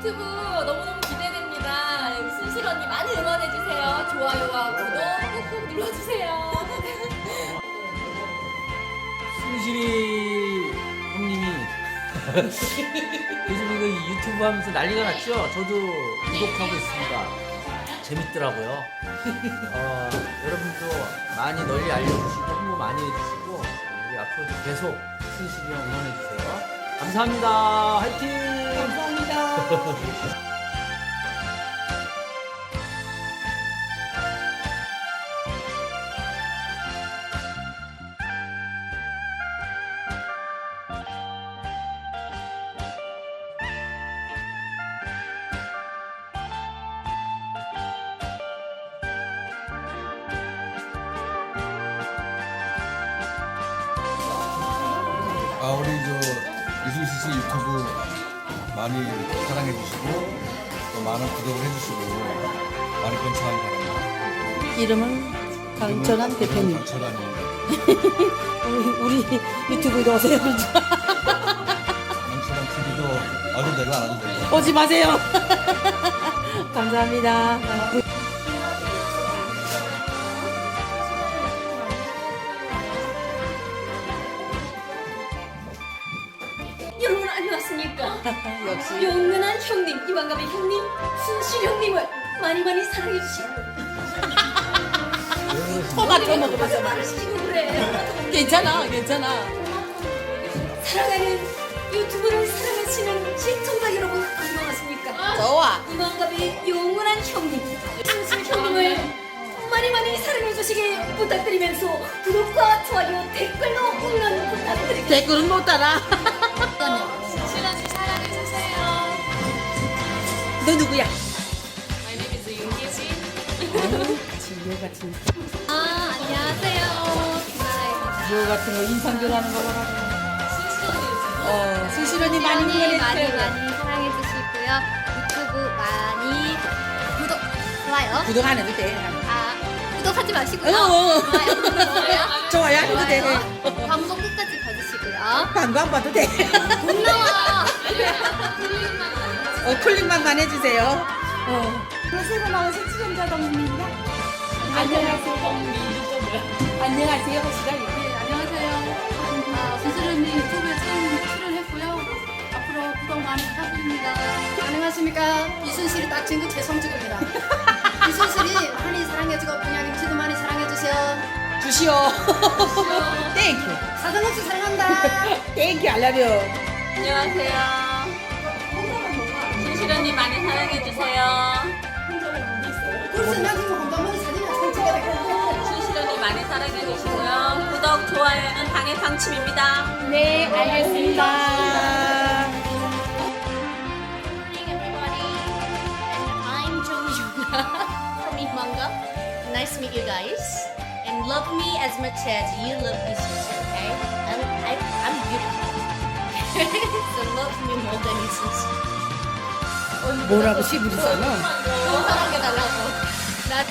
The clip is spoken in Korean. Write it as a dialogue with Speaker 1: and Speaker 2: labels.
Speaker 1: 유튜브 너무너무 기대됩니다. 여기 순실 언니 많이 응원해주세요. 좋아요와 구독 꾹꾹 눌러주세요.
Speaker 2: 순실이 형님이 요즘 이거 유튜브 하면서 난리가 났죠? 저도 구독하고 있습니다. 재밌더라고요. 어, 여러분도 많이 널리 알려주시고 홍보 많이 해주시고 우리 앞으로도 계속 순실이 형 응원해주세요. 감사합니다. 화이팅!
Speaker 3: 아 우리 저 이순실 씨 유튜브 많이 사랑해 주시고 또 많은 구독을 해주시고 많이 번창하기 바랍니다.
Speaker 4: 이름은 강철환 대표님.
Speaker 3: 강철환입니다.
Speaker 4: 우리, 우리 유튜브도 오세요.
Speaker 3: 강철환 TV도 와도 되고 안 와도 되고.
Speaker 4: 오지 마세요. 감사합니다. 역시
Speaker 1: 용근한 형님, 이방갑의 형님, 순실 형님을 많이 많이 사랑해주시고
Speaker 4: 토마토
Speaker 1: 말을 시키고 그래.
Speaker 4: 괜찮아, 괜찮아.
Speaker 1: 사랑하는 유튜브를 사랑하시는 시청자 여러분 안녕하십니까?
Speaker 4: 좋아.
Speaker 1: 이방갑의 용근한 형님, 순실 형님을 많이 많이 사랑해주시길 부탁드리면서 구독과 좋아요, 댓글로 응원 부탁드립니다.
Speaker 4: 댓글은 못 따라. 너 누구야?
Speaker 1: My name is 윤기진.
Speaker 4: 진료 같은
Speaker 1: 아, 안녕하세요. 김나라입니다.
Speaker 4: 진료 같은 거 인상들 하는 거 봐라. 어, 수실 언니 많이
Speaker 5: 많이 많이. 많이 사랑해 주시고요. 유튜브 많이 구독 좋아요.
Speaker 4: 구독 안 해도 돼.
Speaker 5: 아 구독하지 마시고요.
Speaker 4: 어, 어.
Speaker 5: 좋아요. 좋아요.
Speaker 4: 좋아요, 안 해도 돼.
Speaker 5: 좋아요. 방송 끝까지 봐주시고요.
Speaker 4: 광고 안 봐도 돼.
Speaker 5: 돈 나와.
Speaker 4: 어, 클릭만 해주세요. 어. 새로 나온 새출연자동입니다. 안녕하세요. 안녕하세요. 하시라요.
Speaker 6: 네, 안녕하세요. 아, 순수련님 유튜브에 처음 출연했고요. 앞으로 구독 많이 부탁드립니다.
Speaker 5: 안녕하십니까 이순실이 딱 친구 최성주입니다. 이순실이 많이 사랑해주고 유튜브 많이 사랑해주세요.
Speaker 4: 주시오. 땡큐.
Speaker 5: 사정없이 사랑한다.
Speaker 4: 땡큐 알라뷰.
Speaker 1: 안녕하세요. 순실 언니 많이 사랑해주세요. 순실 언니 많이 사랑해주시고요. 구독, 좋아요는 당의 방침입니다.
Speaker 4: 네, 알겠습니다.
Speaker 5: morning, everybody. And I'm Jojo from Eat Manga. Nice to meet you guys. And love me as much as you love me, sister, okay? I'm, I, I'm beautiful. so love me more than you, sister.
Speaker 4: 뭐라고 시부리 써노?
Speaker 5: 더 사랑해달라고. 나